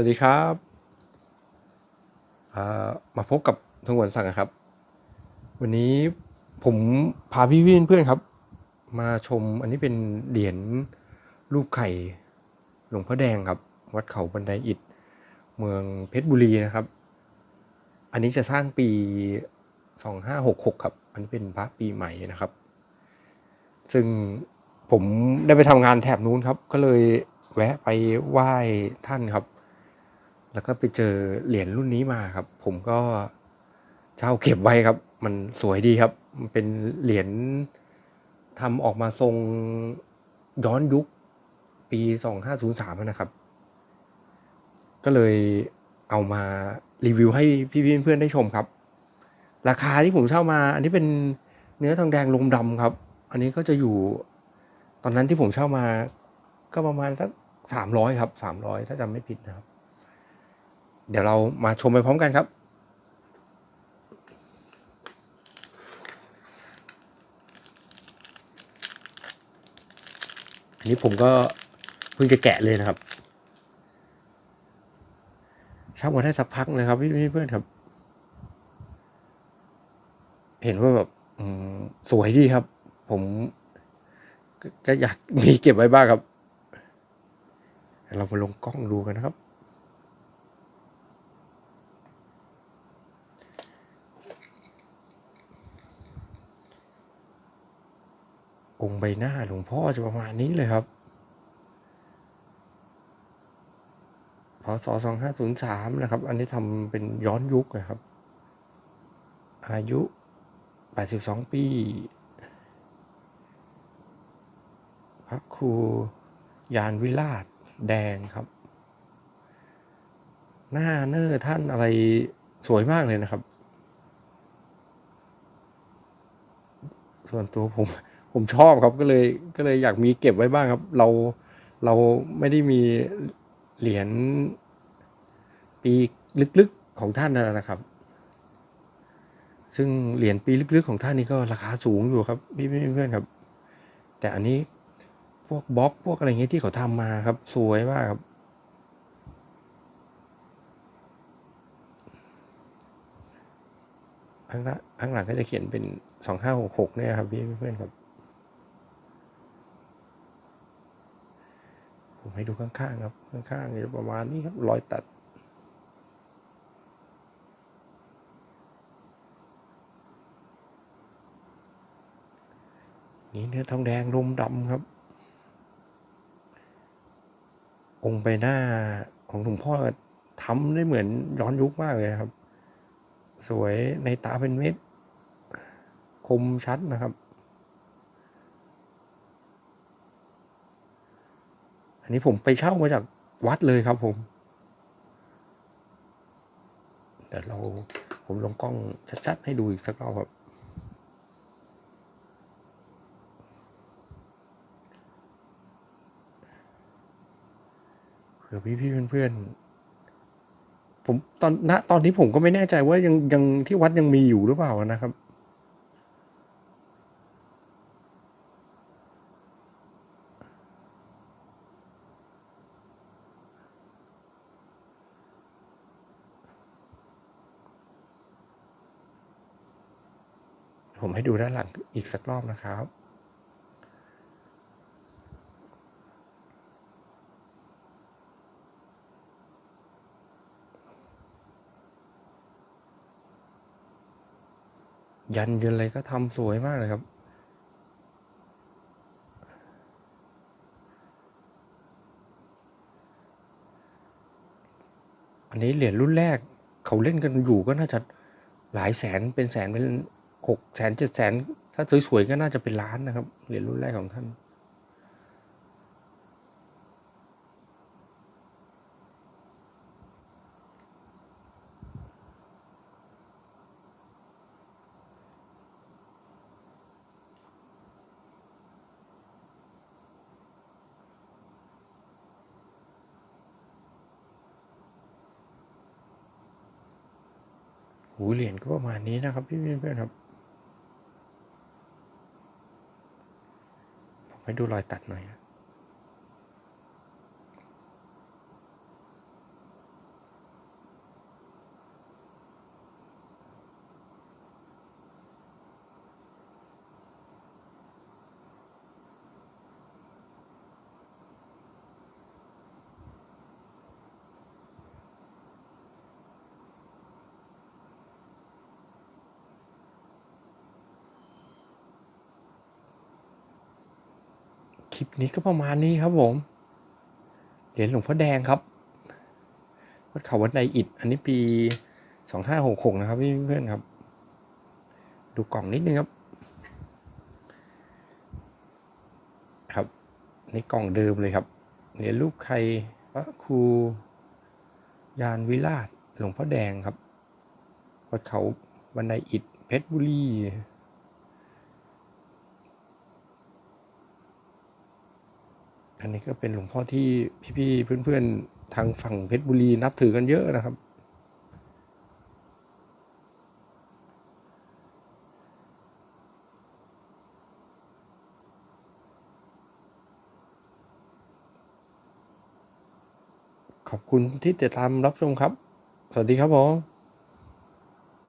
วัสดีครับมาพบกับทงหวนสั่งครับ วันนี้ผมพาพี่พี่เพื่อนครับ มาชมอันนี้เป็นเหรียญรูปไข่หลวงพ่อแดงครับ วัดเขาบันไดอิฐเมืองเพชรบุรีนะครับ อันนี้จะสร้างปี 2566 ครับ อันนี้เป็นพระปีใหม่นะครับ ซึ่งผมได้ไปทำงานแถบนู้นครับ ก็เลยแวะไปไหว้ท่านครับ แล้วก็ไปเจอเหรียญรุ่นนี้มาครับ ผมก็เช่าเก็บไว้ครับ มันสวยดีครับ มันเป็นเหรียญทำออกมาทรงย้อนยุคปี2503นะครับ ก็เลยเอามารีวิวให้พี่ๆเพื่อนๆได้ชมครับ ราคาที่ผมเช่ามา อันนี้เป็นเนื้อทองแดงลมดำครับ อันนี้ก็จะอยู่ตอนนั้นที่ผมเช่ามาก็ประมาณสักสามร้อยครับสามร้อยถ้าจำไม่ผิดนะครับ เดี๋ยวเรามาชมไปพร้อมกันครับ อันนี้ผมก็เพิ่งจะแกะเลยนะครับช่ามาได้สักพักเลยครับพี่เพื่อนๆครับ เห็นว่าแบบสวยดีครับ ผมก็อยากมีเก็บไว้บ้างครับ เรามาลงกล้องดูกันนะครับ องค์ใบหน้าหลวงพ่อจะประมาณนี้เลยครับพศสองห้าศูนย์สามนะครับ อันนี้ทำเป็นย้อนยุคนะครับ อายุแปดสิบสองปีพระครูยานวิราชแดงครับ หน้าเนอร์ท่านอะไรสวยมากเลยนะครับ ส่วนตัวผม ผมชอบครับก็เลยก็เลยอยากมีเก็บไว้บ้างครับ เราเราไม่ได้มีเหรียญปีลึกๆของท่านนะครับ ซึ่งเหรียญปีลึกๆของท่านนี่ก็ราคาสูงอยู่ครับพี่เพื่อนๆครับ แต่อันนี้พวกบล็อกพวกอะไรเงี้ยที่เขาทำมาครับ สวยมากครับข้างหน้าข้างหลังก็จะเขียนเป็นสองห้าหกหกเนี่ยครับพี่เพื่อนๆครับ ผม ให้ดูข้างๆครับ ข้างๆจะประมาณนี้ครับรอยตัด นี่เนื้อทองแดงลมดำครับ องค์ใบหน้าของหลวงพ่อทำได้เหมือนย้อนยุคมากเลยครับ สวยในตาเป็นเม็ด คมชัดนะครับ อันนี้ผมไปเช่ามาจากวัดเลยครับผมเดี๋ยวเราผมลงกล้องชัดๆให้ดูอีกสักรอบครับ เผื่อพี่ๆเพื่อนๆผมตอนณตอนนี้ผมก็ไม่แน่ใจว่ายังยังที่วัดยังมีอยู่หรือเปล่านะครับ ผมให้ดูด้านหลังอีกสักรอบนะครับ ยันยืนอะไรก็ทำสวยมากเลยครับอันนี้เหรียญรุ่นแรกเขาเล่นกันอยู่ก็น่าจะหลายแสนเป็นแสนเป็น หกแสนเจ็ดแสนถ้าสวยๆก็น่าจะเป็นล้านนะครับเหรียญรุ่นแรกของท่าน หูเหรียญก็ประมาณนี้นะครับ พี่เพื่อนๆครับ ผมให้ ดูรอยตัดหน่อย ลิปนี้ก็ประมาณนี้ครับผม เหรียญหลวงพ่อแดงครับวัดเขาวัดไดอิฐอันนี้ปีสองห้าหกหกนะครับพี่เพื่อนครับ ดูกล่องนิดนึงครับ ครับนี่กล่องเดิมเลยครับเหรียญรูปใครพระครูยานวิราชหลวงพ่อแดงครับวัดเขาบันไดอิฐเพชรบุรี อันนี้ก็เป็นหลวงพ่อที่พี่ๆเพื่อนๆทางฝั่งเพชรบุรีนับถือกันเยอะนะครับ ขอบคุณที่ติดตามรับชมครับ สวัสดีครับผม